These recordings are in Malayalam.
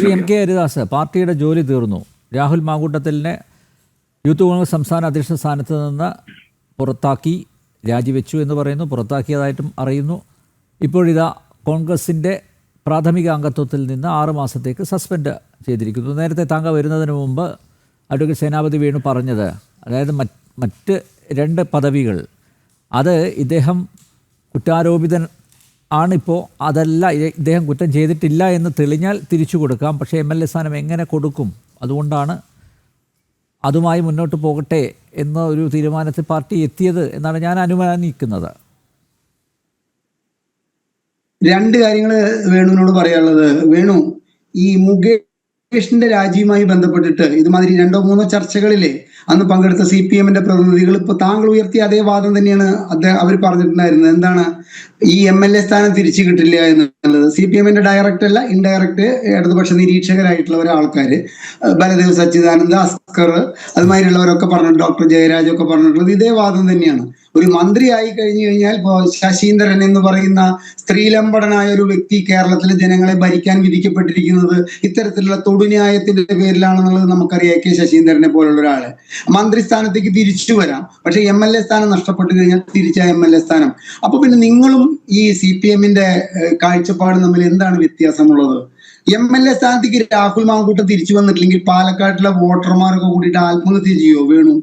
ശ്രീ എം കെ ഹരിദാസ് പാർട്ടിയുടെ ജോലി തീർന്നു. രാഹുൽ മാങ്കൂട്ടത്തിലിനെ യൂത്ത് കോൺഗ്രസ് സംസ്ഥാന അധ്യക്ഷ സ്ഥാനത്ത് നിന്ന് പുറത്താക്കി രാജിവെച്ചു എന്ന് പറയുന്നു. പുറത്താക്കിയതായിട്ടും അറിയുന്നു. ഇപ്പോഴിതാ കോൺഗ്രസിന്റെ പ്രാഥമിക അംഗത്വത്തിൽ നിന്ന് ആറു മാസത്തേക്ക് സസ്പെൻഡ് ചെയ്തിരിക്കുന്നു. നേരത്തെ താങ്കൾ വരുന്നതിന് മുമ്പ് അഡ്വക്കേറ്റ് സേനാപതി വേണു പറഞ്ഞത് അതായത് മറ്റ് മറ്റ് രണ്ട് പദവികൾ. അത് ഇദ്ദേഹം കുറ്റാരോപിതൻ ആണിപ്പോൾ അതല്ല ഇദ്ദേഹം കുറ്റം ചെയ്തിട്ടില്ല എന്ന് തെളിഞ്ഞാൽ തിരിച്ചു കൊടുക്കാം. പക്ഷേ എം എൽ എ സ്ഥാനം എങ്ങനെ കൊടുക്കും? അതുകൊണ്ടാണ് അതുമായി മുന്നോട്ട് പോകട്ടെ എന്ന ഒരു തീരുമാനത്തിൽ പാർട്ടി എത്തിയത് എന്നാണ് ഞാൻ അനുമാനിക്കുന്നത്. രണ്ട് കാര്യങ്ങൾ വേണുവിനോട് പറയാനുള്ളത്. വേണു ഈ മുകേഷിന്റെ രാജിയുമായി ബന്ധപ്പെട്ടിട്ട് ഇതുമാതിരി രണ്ടോ മൂന്നോ ചർച്ചകളിലെ അന്ന് പങ്കെടുത്ത സി പി എമ്മിന്റെ പ്രതിനിധികൾ ഇപ്പൊ താങ്കൾ ഉയർത്തിയ അതേ വാദം തന്നെയാണ് അദ്ദേഹം അവർ പറഞ്ഞിട്ടുണ്ടായിരുന്നത്. എന്താണ്? ഈ എം എൽ എ സ്ഥാനം തിരിച്ചു കിട്ടില്ല എന്നുള്ളത്. സി പി എമ്മിന്റെ ഡയറക്റ്റ് അല്ല ഇൻഡയറക്റ്റ് ഇടതുപക്ഷ നിരീക്ഷകരായിട്ടുള്ള ഒരാൾക്കാര് ബലദേവ് സച്ചിദാനന്ദ അസ്കർ അതുമാതിരിയുള്ളവരൊക്കെ പറഞ്ഞിട്ടുണ്ട് ഡോക്ടർ ജയരാജ് ഒക്കെ പറഞ്ഞിട്ടുള്ളത്. ഇതേ വാദം തന്നെയാണ്. ഒരു മന്ത്രിയായി കഴിഞ്ഞു കഴിഞ്ഞാൽ ശശീന്ദ്രൻ എന്ന് പറയുന്ന സ്ത്രീലംബടനായ ഒരു വ്യക്തി കേരളത്തിലെ ജനങ്ങളെ ഭരിക്കാൻ വിധിക്കപ്പെട്ടിരിക്കുന്നത് ഇത്തരത്തിലുള്ള തൊടുന്യായത്തിന്റെ പേരിലാണെന്നുള്ളത് നമുക്കറിയാം കെ ശശീന്ദ്രനെ പോലുള്ള ഒരാൾ. മന്ത്രി സ്ഥാനത്തേക്ക് തിരിച്ചു വരാം. പക്ഷെ എം എൽ എ സ്ഥാനം നഷ്ടപ്പെട്ടു കഴിഞ്ഞാൽ തിരിച്ച എം എൽ എ സ്ഥാനം. അപ്പൊ പിന്നെ നിങ്ങളും ഈ സി പി എമ്മിന്റെ കാഴ്ചപ്പാട് തമ്മിൽ എന്താണ് വ്യത്യാസമുള്ളത്? എം എൽ എ സ്ഥാനത്തേക്ക് രാഹുൽ മാങ്കൂട്ടം തിരിച്ചു വന്നിട്ടില്ലെങ്കിൽ പാലക്കാട്ടിലെ വോട്ടർമാരൊക്കെ കൂടിയിട്ട് ആത്മഹത്യ ചെയ്യോ വേണു?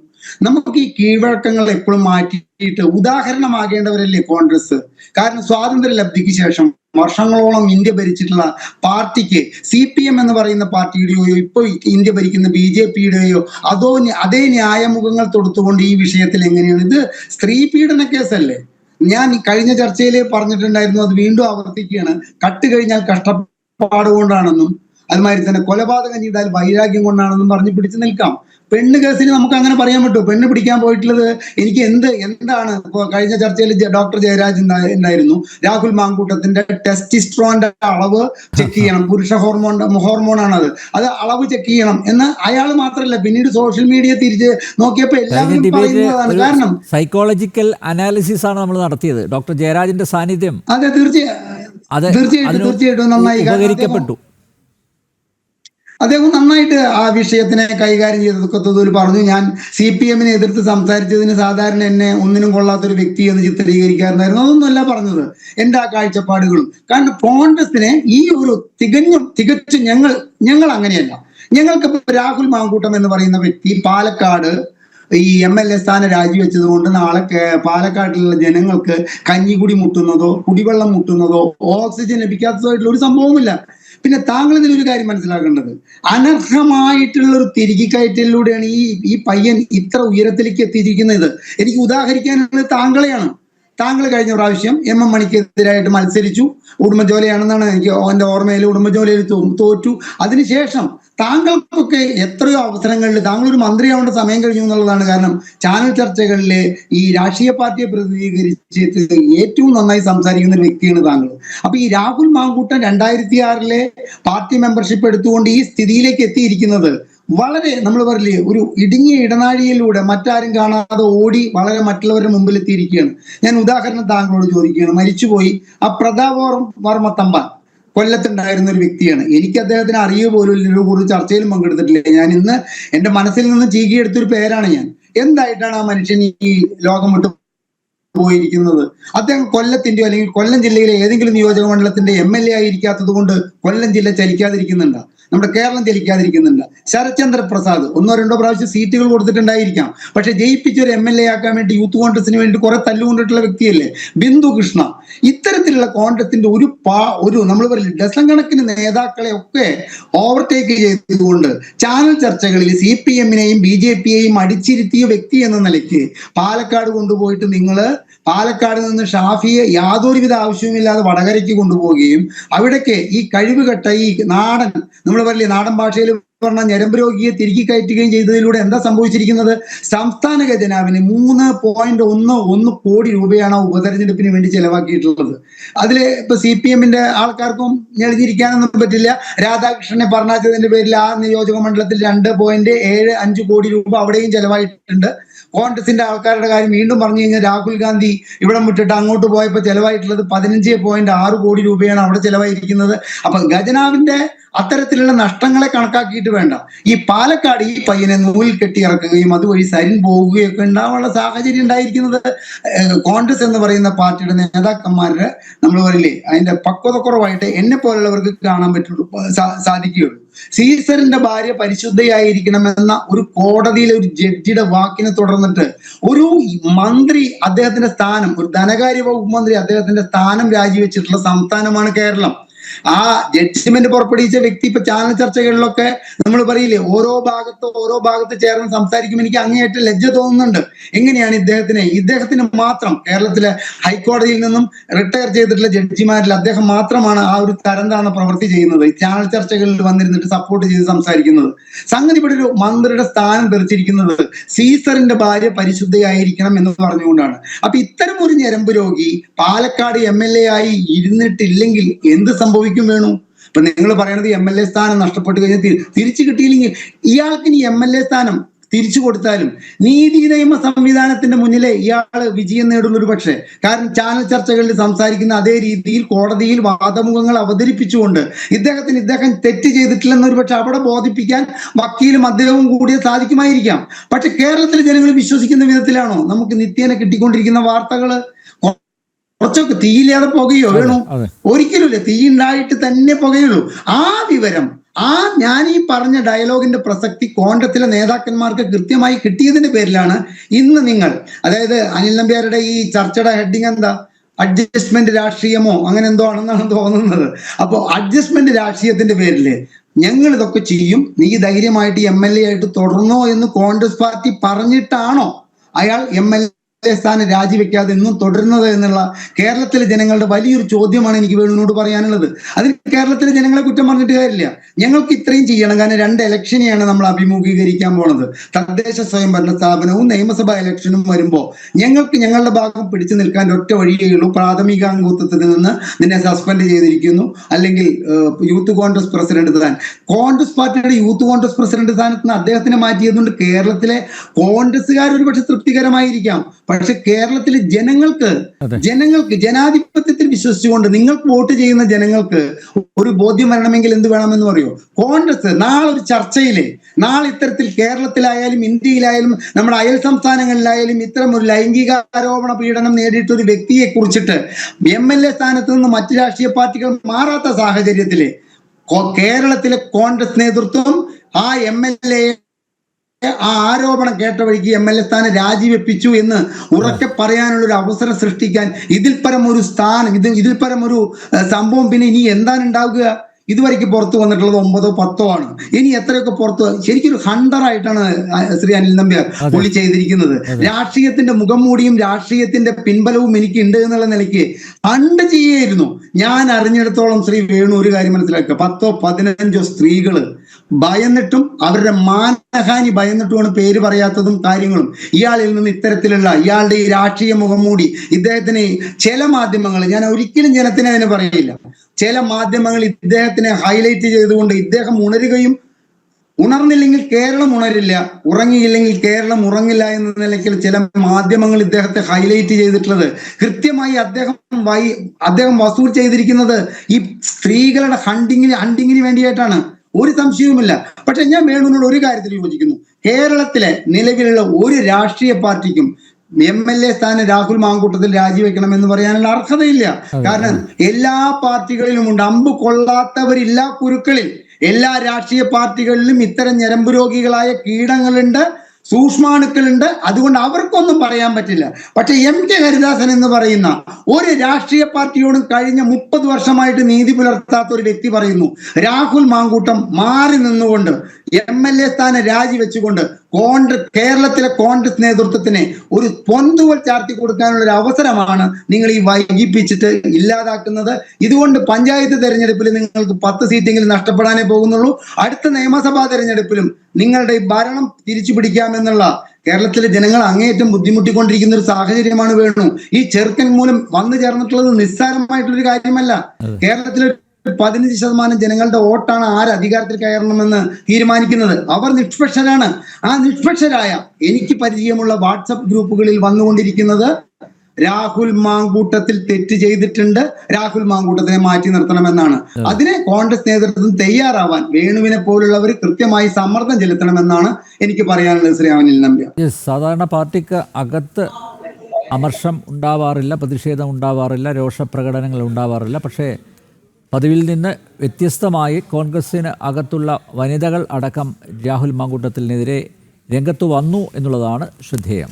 നമുക്ക് ഈ കീഴ്വഴക്കങ്ങൾ എപ്പോഴും മാറ്റിയിട്ട് ഉദാഹരണമാകേണ്ടവരല്ലേ കോൺഗ്രസ്? കാരണം സ്വാതന്ത്ര്യ ലബ്ധിക്ക് ശേഷം വർഷങ്ങളോളം ഇന്ത്യ ഭരിച്ചിട്ടുള്ള പാർട്ടിക്ക് സി പി എം എന്ന് പറയുന്ന പാർട്ടിയുടെയോ ഇപ്പൊ ഇന്ത്യ ഭരിക്കുന്ന ബി ജെ പിയുടെയോ അതോ അതേ ന്യായമുഖങ്ങൾ തൊടുത്തുകൊണ്ട് ഈ വിഷയത്തിൽ എങ്ങനെയാണ്? ഇത് സ്ത്രീ പീഡന കേസല്ലേ? ഞാൻ കഴിഞ്ഞ ചർച്ചയിൽ പറഞ്ഞിട്ടുണ്ടായിരുന്നു അത് വീണ്ടും ആവർത്തിക്കുകയാണ്. കട്ട് കഴിഞ്ഞാൽ കഷ്ടപ്പാട് കൊണ്ടാണെന്നും അതുമാതിരി തന്നെ കൊലപാതകം ചെയ്താൽ വൈരാഗ്യം കൊണ്ടാണെന്നും പറഞ്ഞ് പിടിച്ചു നിൽക്കാം. പെണ്ണ് കേസിന് നമുക്ക് അങ്ങനെ പറയാൻ പറ്റുമോ പെണ്ണ് പിടിക്കാൻ പോയിട്ടുള്ളത് എനിക്ക് എന്ത് എന്താണ്? ഇപ്പൊ കഴിഞ്ഞ ചർച്ചയിൽ ഡോക്ടർ ജയരാജ് ഉണ്ടാ- ഉണ്ടായിരുന്നു രാഹുൽ മാങ്കൂട്ടത്തിന്റെ ടെസ്റ്റിസ്ട്രോന്റെ അളവ് ചെക്ക് ചെയ്യണം. പുരുഷ ഹോർമോൺ ഹോർമോണാണ് അത് അത് അളവ് ചെക്ക് ചെയ്യണം എന്ന് അയാൾ മാത്രമല്ല പിന്നീട് സോഷ്യൽ മീഡിയ തിരിച്ച് നോക്കിയപ്പോ എല്ലാവരും പറയുന്നതാണ് കാരണം. സൈക്കോളജിക്കൽ അനാലിസിസ് ആണ് നമ്മൾ നടത്തിയത്. ഡോക്ടർ ജയരാജിന്റെ സാന്നിധ്യം അതെ തീർച്ചയായും തീർച്ചയായിട്ടും നന്നായി. ഉപകരിക്കപ്പെട്ടു. അദ്ദേഹം നന്നായിട്ട് ആ വിഷയത്തിനെ കൈകാര്യം ചെയ്തതൊക്കെ പറഞ്ഞു. ഞാൻ സി പി എമ്മിനെ എതിർത്ത് സംസാരിച്ചതിന് സാധാരണ എന്നെ ഒന്നിനും കൊള്ളാത്തൊരു വ്യക്തി എന്ന് ചിത്രീകരിക്കാറുണ്ടായിരുന്നു. അതൊന്നുമല്ല പറഞ്ഞത്. എന്റെ ആ കാഴ്ചപ്പാടുകളും. കാരണം കോൺഗ്രസിനെ ഈ ഒരു തികഞ്ഞും തികച്ചും ഞങ്ങൾ ഞങ്ങൾ അങ്ങനെയല്ല. ഞങ്ങൾക്ക് രാഹുൽ മാങ്കൂട്ടം എന്ന് പറയുന്ന വ്യക്തി പാലക്കാട് ഈ എം എൽ എ സ്ഥാനം രാജിവെച്ചത് കൊണ്ട് നാളെ പാലക്കാട്ടിലുള്ള ജനങ്ങൾക്ക് കഞ്ഞിക്കുടി മുട്ടുന്നതോ കുടിവെള്ളം മുട്ടുന്നതോ ഓക്സിജൻ ലഭിക്കാത്തതായിട്ടുള്ള ഒരു സംഭവമില്ല പിന്നെ താങ്കൾ ഇതിൽ ഒരു കാര്യം മനസ്സിലാക്കേണ്ടത്? അനർഹമായിട്ടുള്ള ഒരു തിരികിക്കയറ്റലിലൂടെയാണ് ഈ ഈ പയ്യൻ ഇത്ര ഉയരത്തിലേക്ക് എത്തിയിരിക്കുന്നത്. എനിക്ക് ഉദാഹരിക്കാനുള്ളത് താങ്കളെയാണ്. താങ്കൾ കഴിഞ്ഞ പ്രാവശ്യം എം എം മണിക്കെതിരായിട്ട് മത്സരിച്ചു. ഉടുമ്പോലെയാണെന്നാണ് എനിക്ക് എന്റെ ഓർമ്മയിൽ ഉടുമ്പൻചോലയിൽ തോറ്റു. അതിനുശേഷം താങ്കൾക്കൊക്കെ എത്രയോ അവസരങ്ങളിൽ താങ്കൾ ഒരു മന്ത്രിയാവേണ്ട സമയം കഴിഞ്ഞു എന്നുള്ളതാണ് കാരണം. ചാനൽ ചർച്ചകളിൽ ഈ രാഷ്ട്രീയ പാർട്ടിയെ പ്രതിനിധീകരിച്ചിട്ട് ഏറ്റവും നന്നായി സംസാരിക്കുന്ന ഒരു വ്യക്തിയാണ് താങ്കൾ. അപ്പൊ ഈ രാഹുൽ മാങ്കൂട്ടൻ രണ്ടായിരത്തി ആറിലെ പാർട്ടി മെമ്പർഷിപ്പ് എടുത്തുകൊണ്ട് ഈ സ്ഥിതിയിലേക്ക് എത്തിയിരിക്കുന്നത് വളരെ നമ്മൾ പറയില്ലേ ഒരു ഇടുങ്ങിയ ഇടനാഴിയിലൂടെ മറ്റാരും കാണാതെ ഓടി വളരെ മറ്റുള്ളവരുടെ മുമ്പിൽ എത്തിയിരിക്കുകയാണ് ഞാൻ ഉദാഹരണം താങ്കളോട് ചോദിക്കുകയാണ്. മരിച്ചുപോയി ആ പ്രതാപ വർമ്മ- തമ്പാൻ കൊല്ലത്തുണ്ടായിരുന്ന ഒരു വ്യക്തിയാണ്. എനിക്ക് അദ്ദേഹത്തിന് അറിയുക പോലും ഇതിനെ കുറിച്ച് ചർച്ചയിലും പങ്കെടുത്തിട്ടില്ല. ഞാൻ ഇന്ന് എന്റെ മനസ്സിൽ നിന്ന് ചീകിയെടുത്തൊരു പേരാണ് ഞാൻ. എന്തായിട്ടാണ് ആ മനുഷ്യൻ ഈ ലോകം വിട്ടു പോയിരിക്കുന്നത്? അദ്ദേഹം കൊല്ലത്തിന്റെയോ അല്ലെങ്കിൽ കൊല്ലം ജില്ലയിലെ ഏതെങ്കിലും നിയോജക മണ്ഡലത്തിന്റെ എം എൽ എ ആയിരിക്കാത്തത് കൊണ്ട് കൊല്ലം ജില്ല ചലിക്കാതിരിക്കുന്നുണ്ട്? നമ്മുടെ കേരളം ജയിക്കാതിരിക്കുന്നുണ്ട് ശരത്ചന്ദ്ര പ്രസാദ് ഒന്നോ രണ്ടോ പ്രാവശ്യം സീറ്റുകൾ കൊടുത്തിട്ടുണ്ടായിരിക്കാം. പക്ഷെ ജയിപ്പിച്ച ഒരു എം എൽ എ ആക്കാൻ വേണ്ടി യൂത്ത് കോൺഗ്രസിന് വേണ്ടി കുറെ തല്ലുകൊണ്ടിട്ടുള്ള വ്യക്തിയല്ലേ? ബിന്ദു കൃഷ്ണ. ഇത്തരത്തിലുള്ള കോൺഗ്രസിന്റെ ഒരു പാ ഒരു നമ്മൾ പറയില്ല ഡസൺ കണക്കിന് നേതാക്കളെ ഒക്കെ ഓവർടേക്ക് ചെയ്തുകൊണ്ട് ചാനൽ ചർച്ചകളിൽ സി പി എമ്മിനെയും ബി ജെ പിയെയും അടിച്ചിരുത്തിയ വ്യക്തി എന്ന നിലയ്ക്ക് പാലക്കാട് കൊണ്ടുപോയിട്ട് നിങ്ങൾ പാലക്കാട് നിന്ന് ഷാഫിയെ യാതൊരുവിധ ആവശ്യവുമില്ലാതെ വടകരയ്ക്ക് കൊണ്ടുപോവുകയും അവിടേക്ക് ഈ കഴിവുകെട്ട ഈ നാടൻ നമ്മൾ പറയില്ലേ നാടൻ ഭാഷയിൽ പറഞ്ഞ ഞരമ്പ് രോഗിയെ തിരികെ കയറ്റുകയും ചെയ്തതിലൂടെ എന്താ സംഭവിച്ചിരിക്കുന്നത്? സംസ്ഥാന ഖജനാവിന് മൂന്ന് പോയിന്റ് ഒന്ന് ഒന്ന് കോടി രൂപയാണ് ഉപതെരഞ്ഞെടുപ്പിന് വേണ്ടി ചെലവാക്കിയിട്ടുള്ളത്. അതിൽ ഇപ്പൊ സി പി എമ്മിന്റെ ആൾക്കാർക്കും ഞെളിഞ്ഞിരിക്കാനൊന്നും പറ്റില്ല. രാധാകൃഷ്ണനെ പറഞ്ഞതിന്റെ പേരിൽ ആ നിയോജക മണ്ഡലത്തിൽ രണ്ട് പോയിന്റ് ഏഴ് അഞ്ച് കോടി രൂപ അവിടെയും ചെലവായിട്ടുണ്ട്. കോൺഗ്രസിന്റെ ആൾക്കാരുടെ കാര്യം വീണ്ടും പറഞ്ഞു കഴിഞ്ഞാൽ രാഹുൽ ഗാന്ധി ഇവിടെ വിട്ടിട്ട് അങ്ങോട്ട് പോയപ്പോൾ ചെലവായിട്ടുള്ളത് പതിനഞ്ച് പോയിന്റ് ആറ് കോടി രൂപയാണ് അവിടെ ചെലവായിരിക്കുന്നത് അപ്പൊ ഖജനാവിന്റെ അത്തരത്തിലുള്ള നഷ്ടങ്ങളെ കണക്കാക്കിയിട്ട് വേണ്ട. ഈ പാലക്കാട് ഈ പയ്യനെ നൂലിൽ കെട്ടി ഇറക്കുകയും അതുവഴി സരിൻ പോവുകയും ഒക്കെ ഉണ്ടാവാനുള്ള സാഹചര്യം ഉണ്ടായിരിക്കുന്നത് കോൺഗ്രസ് എന്ന് പറയുന്ന പാർട്ടിയുടെ നേതാക്കന്മാരുടെ നമ്മൾ പറയില്ലേ അതിന്റെ പക്വത കുറവായിട്ട് എന്നെ പോലുള്ളവർക്ക് കാണാൻ പറ്റുള്ളൂ സാധിക്കുകയുള്ളൂ. സീസറിന്റെ ഭാര്യ പരിശുദ്ധയായിരിക്കണമെന്ന ഒരു കോടതിയിലെ ഒരു ജഡ്ജിയുടെ വാക്കിനെ തുടർന്നിട്ട് ഒരു മന്ത്രി അദ്ദേഹത്തിന്റെ സ്ഥാനം ഒരു ധനകാര്യ വകുപ്പ് മന്ത്രി അദ്ദേഹത്തിന്റെ സ്ഥാനം രാജിവെച്ചിട്ടുള്ള സംസ്ഥാനമാണ് കേരളം. ആ ജഡ്ജ്മെന്റ് പുറപ്പെടുവിച്ച വ്യക്തി ഇപ്പൊ ചാനൽ ചർച്ചകളിലൊക്കെ നമ്മൾ പറയില്ലേ ഓരോ ഭാഗത്ത് ഓരോ ഭാഗത്ത് ചേർന്ന് സംസാരിക്കും എനിക്ക് അങ്ങേയറ്റം ലജ്ജ തോന്നുന്നുണ്ട്. എങ്ങനെയാണ് ഇദ്ദേഹത്തിന്? ഇദ്ദേഹത്തിന് മാത്രം കേരളത്തിലെ ഹൈക്കോടതിയിൽ നിന്നും റിട്ടയർ ചെയ്തിട്ടുള്ള ജഡ്ജിമാരിൽ അദ്ദേഹം മാത്രമാണ് ആ ഒരു തരം താഴ്ന്ന പ്രവൃത്തി ചെയ്യുന്നത്. ചാനൽ ചർച്ചകളിൽ വന്നിരുന്നിട്ട് സപ്പോർട്ട് ചെയ്ത് സംസാരിക്കുന്നത്. സംഗതി ഇവിടെ ഒരു മന്ത്രിയുടെ സ്ഥാനം തെറിച്ചിരിക്കുന്നത് സീസറിന്റെ ഭാര്യ പരിശുദ്ധയായിരിക്കണം എന്ന് പറഞ്ഞുകൊണ്ടാണ്. അപ്പൊ ഇത്തരം ഒരു ഞരമ്പ് രോഗി പാലക്കാട് എം എൽ എ ആയി ഇരുന്നിട്ടില്ലെങ്കിൽ എന്ത് സംഭവിക്കും? വേണു. ഇപ്പൊ നിങ്ങൾ പറയണത് എം എൽ എ സ്ഥാനം നഷ്ടപ്പെട്ടു കഴിഞ്ഞാൽ തിരിച്ചു കിട്ടിയില്ലെങ്കിൽ ഇയാൾക്ക് ഇനി എം എൽ എ സ്ഥാനം തിരിച്ചു കൊടുത്താലും നീതി നിയമ സംവിധാനത്തിന്റെ മുന്നിലെ ഇയാൾ വിജയം നേടുന്ന ഒരു പക്ഷേ കാരണം ചാനൽ ചർച്ചകളിൽ സംസാരിക്കുന്ന അതേ രീതിയിൽ കോടതിയിൽ വാദമുഖങ്ങൾ അവതരിപ്പിച്ചുകൊണ്ട് ഇദ്ദേഹത്തിന് ഇദ്ദേഹം തെറ്റ് ചെയ്തിട്ടില്ലെന്ന് ഒരു പക്ഷെ അവിടെ ബോധിപ്പിക്കാൻ വക്കീലും അദ്ദേഹവും കൂടിയ സാധിക്കുമായിരിക്കാം. പക്ഷെ കേരളത്തിലെ ജനങ്ങൾ വിശ്വസിക്കുന്ന വിധത്തിലാണോ? നമുക്ക് നിത്യേന കിട്ടിക്കൊണ്ടിരിക്കുന്ന വാർത്തകൾ കുറച്ചൊക്കെ തീയില്ലാതെ പുകയോ? വേണോ? ഒരിക്കലുമില്ല. തീ ഉണ്ടായിട്ട് തന്നെ പുകയുള്ളൂ. ആ വിവരം ആ ഞാൻ ഈ പറഞ്ഞ ഡയലോഗിന്റെ പ്രസക്തി കോൺഗ്രസിലെ നേതാക്കന്മാർക്ക് കൃത്യമായി കിട്ടിയതിന്റെ പേരിലാണ് ഇന്ന് നിങ്ങൾ അതായത് അനിൽ നമ്പ്യാരുടെ ഈ ചർച്ചയുടെ ഹെഡിങ് എന്താ? അഡ്ജസ്റ്റ്മെന്റ് രാഷ്ട്രീയമോ അങ്ങനെ എന്തോ ആണെന്നാണ് തോന്നുന്നത്. അപ്പോൾ അഡ്ജസ്റ്റ്മെന്റ് രാഷ്ട്രീയത്തിന്റെ പേരിൽ ഞങ്ങൾ ഇതൊക്കെ ചെയ്യും. നീ ധൈര്യമായിട്ട് എം എൽ എ ആയിട്ട് തുടർന്നോ എന്ന് കോൺഗ്രസ് പാർട്ടി പറഞ്ഞിട്ടാണോ അയാൾ എം എൽ എ സ്ഥാനം രാജിവെക്കാതെ ഇന്നും തുടരുന്നത് എന്നുള്ള കേരളത്തിലെ ജനങ്ങളുടെ വലിയൊരു ചോദ്യമാണ് എനിക്ക് വേണുവിനോട് പറയാനുള്ളത്. അതിന് കേരളത്തിലെ ജനങ്ങളെ കുറ്റം പറഞ്ഞിട്ട് കാര്യമില്ല. ഞങ്ങൾക്ക് ഇത്രയും ചെയ്യണം. കാരണം രണ്ട് ഇലക്ഷനെയാണ് നമ്മൾ അഭിമുഖീകരിക്കാൻ പോണത്. തദ്ദേശ സ്വയംഭരണ സ്ഥാപനവും നിയമസഭാ ഇലക്ഷനും വരുമ്പോൾ ഞങ്ങൾക്ക് ഞങ്ങളുടെ ഭാഗം പിടിച്ചു നിൽക്കാൻ ഒറ്റ വഴിയേ ഉള്ളൂ. പ്രാഥമിക അംഗത്വത്തിൽ നിന്ന് നിന്നെ സസ്പെൻഡ് ചെയ്തിരിക്കുന്നു. അല്ലെങ്കിൽ യൂത്ത് കോൺഗ്രസ് പ്രസിഡന്റ് താൻ കോൺഗ്രസ് പാർട്ടിയുടെ യൂത്ത് കോൺഗ്രസ് പ്രസിഡന്റ് സ്ഥാനത്ത് നിന്ന് അദ്ദേഹത്തിനെ മാറ്റിയതുകൊണ്ട് കേരളത്തിലെ കോൺഗ്രസ്സുകാർ ഒരുപക്ഷെ തൃപ്തികരമായിരിക്കാം. പക്ഷെ കേരളത്തിലെ ജനങ്ങൾക്ക് ജനങ്ങൾക്ക് ജനാധിപത്യത്തിൽ വിശ്വസിച്ചുകൊണ്ട് നിങ്ങൾക്ക് വോട്ട് ചെയ്യുന്ന ജനങ്ങൾക്ക് ഒരു ബോധ്യം വരണമെങ്കിൽ എന്ത് വേണമെന്ന് പറയോ? കോൺഗ്രസ് നാളെ ഒരു ചർച്ചയിലെ നാളെ ഇത്തരത്തിൽ കേരളത്തിലായാലും ഇന്ത്യയിലായാലും നമ്മുടെ അയൽ സംസ്ഥാനങ്ങളിലായാലും ഇത്തരം ഒരു ലൈംഗിക ആരോപണ പീഡനം നേടിയിട്ട് ഒരു വ്യക്തിയെ കുറിച്ചിട്ട് എം എൽ എ സ്ഥാനത്ത് നിന്ന് മറ്റ് രാഷ്ട്രീയ പാർട്ടികൾ മാറാത്ത സാഹചര്യത്തിൽ കേരളത്തിലെ കോൺഗ്രസ് നേതൃത്വം ആ എം എൽ എ ആ ആരോപണം കേട്ട വഴിക്ക് എം എൽ എ സ്ഥാനം രാജിവെപ്പിച്ചു എന്ന് ഉറക്കെ പറയാനുള്ള ഒരു അവസരം സൃഷ്ടിക്കാൻ ഇതിൽ പരം ഒരു സ്ഥാനം ഇത് ഇതിൽ പരം ഒരു സംഭവം പിന്നെ ഇനി എന്താണ് ഉണ്ടാവുക? ഇതുവരെയ്ക്ക് പുറത്തു വന്നിട്ടുള്ളത് ഒമ്പതോ പത്തോ ആണ്. ഇനി എത്രയൊക്കെ പുറത്ത് ശരിക്കും ഒരു ആയിട്ടാണ് ശ്രീ അനിൽ നമ്പ്യാർ പൊളി പുള്ളി ചെയ്തിരിക്കുന്നത്. രാഷ്ട്രീയത്തിന്റെ മുഖം മൂടിയും രാഷ്ട്രീയത്തിന്റെ പിൻബലവും എനിക്ക് ഉണ്ട് എന്നുള്ള നിലയ്ക്ക് ഹണ്ട് ചെയ്യായിരുന്നു. ഞാൻ അറിഞ്ഞിടത്തോളം ശ്രീ വേണു ഒരു കാര്യം മനസ്സിലാക്കുക. പത്തോ പതിനഞ്ചോ സ്ത്രീകൾ ഭയന്നിട്ടും അവരുടെ മാനഹാനി ഭയന്നിട്ടുമാണ് പേര് പറയാത്തതും കാര്യങ്ങളും. ഇയാളിൽ നിന്ന് ഇത്തരത്തിലുള്ള ഇയാളുടെ ഈ രാഷ്ട്രീയ മുഖം മൂടി ഇദ്ദേഹത്തിന് ചില മാധ്യമങ്ങൾ ഞാൻ ഒരിക്കലും ജനത്തിനെ അതിനെ പറയില്ല. ചില മാധ്യമങ്ങൾ ഇദ്ദേഹത്തിനെ ഹൈലൈറ്റ് ചെയ്തുകൊണ്ട് ഇദ്ദേഹം ഉണരുകയും ഉണർന്നില്ലെങ്കിൽ കേരളം ഉണരില്ല ഉറങ്ങിയില്ലെങ്കിൽ കേരളം ഉറങ്ങില്ല എന്ന നിലയ്ക്ക് ചില മാധ്യമങ്ങൾ ഇദ്ദേഹത്തെ ഹൈലൈറ്റ് ചെയ്തിട്ടുള്ളത്. കൃത്യമായി അദ്ദേഹം വൈ അദ്ദേഹം വസൂൽ ചെയ്തിരിക്കുന്നത് ഈ സ്ത്രീകളുടെ ഹണ്ടിങ്ങിന് ഹണ്ടിങ്ങിന് വേണ്ടിയിട്ടാണ് ഒരു സംശയവുമില്ല. പക്ഷെ ഞാൻ വേണുവിനോട് ഒരു കാര്യത്തിൽ യോജിക്കുന്നു. കേരളത്തിലെ നിലവിലുള്ള ഒരു രാഷ്ട്രീയ പാർട്ടിക്കും എം എൽ എ സ്ഥാനം രാഹുൽ മാങ്കൂട്ടത്തിൽ രാജിവെക്കണം എന്ന് പറയാനുള്ള അർഹതയില്ല. കാരണം എല്ലാ പാർട്ടികളിലും ഉണ്ട്. അമ്പ് കൊള്ളാത്തവരില്ല കുരുക്കളിൽ. എല്ലാ രാഷ്ട്രീയ പാർട്ടികളിലും ഇത്തരം ഞരമ്പ് രോഗികളായ കീടങ്ങളുണ്ട് സൂക്ഷ്മാണുക്കളുണ്ട്. അതുകൊണ്ട് അവർക്കൊന്നും പറയാൻ പറ്റില്ല. പക്ഷെ എം കെ ഹരിദാസൻ എന്ന് പറയുന്ന ഒരു രാഷ്ട്രീയ പാർട്ടിയോടും കഴിഞ്ഞ മുപ്പത് വർഷമായിട്ട് നീതി പുലർത്താത്ത ഒരു വ്യക്തി പറയുന്നു രാഹുൽ മാങ്കൂട്ടം മാറി നിന്നുകൊണ്ട് എം എൽ എ സ്ഥാനം രാജിവെച്ചുകൊണ്ട് കോൺഗ്രസ് കേരളത്തിലെ കോൺഗ്രസ് നേതൃത്വത്തിന് ഒരു പൊന്തുവൽ ചാർത്തി കൊടുക്കാനുള്ള ഒരു അവസരമാണ് നിങ്ങൾ ഈ വൈകിപ്പിച്ചിട്ട് ഇല്ലാതാക്കുന്നത്. ഇതുകൊണ്ട് പഞ്ചായത്ത് തെരഞ്ഞെടുപ്പിൽ നിങ്ങൾക്ക് പത്ത് സീറ്റെങ്കിലും നഷ്ടപ്പെടാനേ പോകുന്നുള്ളൂ. അടുത്ത നിയമസഭാ തെരഞ്ഞെടുപ്പിലും നിങ്ങളുടെ ഈ ഭരണം തിരിച്ചു പിടിക്കാമെന്നുള്ള കേരളത്തിലെ ജനങ്ങൾ അങ്ങേയറ്റം ബുദ്ധിമുട്ടിക്കൊണ്ടിരിക്കുന്ന ഒരു സാഹചര്യമാണ് വേണു. ഈ ചെറുക്കൻ മൂലം വന്നു ചേർന്നിട്ടുള്ളത് നിസ്സാരമായിട്ടുള്ളൊരു കാര്യമല്ല. കേരളത്തിലെ പതിനഞ്ച് ശതമാനം ജനങ്ങളുടെ വോട്ടാണ് ആര് അധികാരത്തിൽ കയറണമെന്ന് തീരുമാനിക്കുന്നത്? അവർ നിഷ്പക്ഷരാണ്. ആ നിഷ്പക്ഷരായ എനിക്ക് പരിചയമുള്ള വാട്സപ്പ് ഗ്രൂപ്പുകളിൽ വന്നുകൊണ്ടിരിക്കുന്നത് രാഹുൽ മാങ്കൂട്ടത്തിൽ തെറ്റ് ചെയ്തിട്ടുണ്ട്. രാഹുൽ മാങ്കൂട്ടത്തിനെ മാറ്റി നിർത്തണമെന്നാണ്. അതിന് കോൺഗ്രസ് നേതൃത്വം തയ്യാറാവാൻ വേണുവിനെ പോലുള്ളവർ കൃത്യമായി സമ്മർദ്ദം ചെലുത്തണമെന്നാണ് എനിക്ക് പറയാനുള്ളത് ശ്രീ അവനിൽ നമ്പ്യ സാധാരണ പാർട്ടിക്ക് അകത്ത് അമർഷം ഉണ്ടാവാറില്ല പ്രതിഷേധം ഉണ്ടാവാറില്ല രോഷപ്രകടനങ്ങൾ ഉണ്ടാവാറില്ല. പക്ഷേ പതിവിൽ നിന്ന് വ്യത്യസ്തമായി കോൺഗ്രസ്സിന് അകത്തുള്ള വനിതകൾ അടക്കം രാഹുൽ മാങ്കൂട്ടത്തിനെതിരെ രംഗത്ത് വന്നു എന്നുള്ളതാണ് ശ്രദ്ധേയം.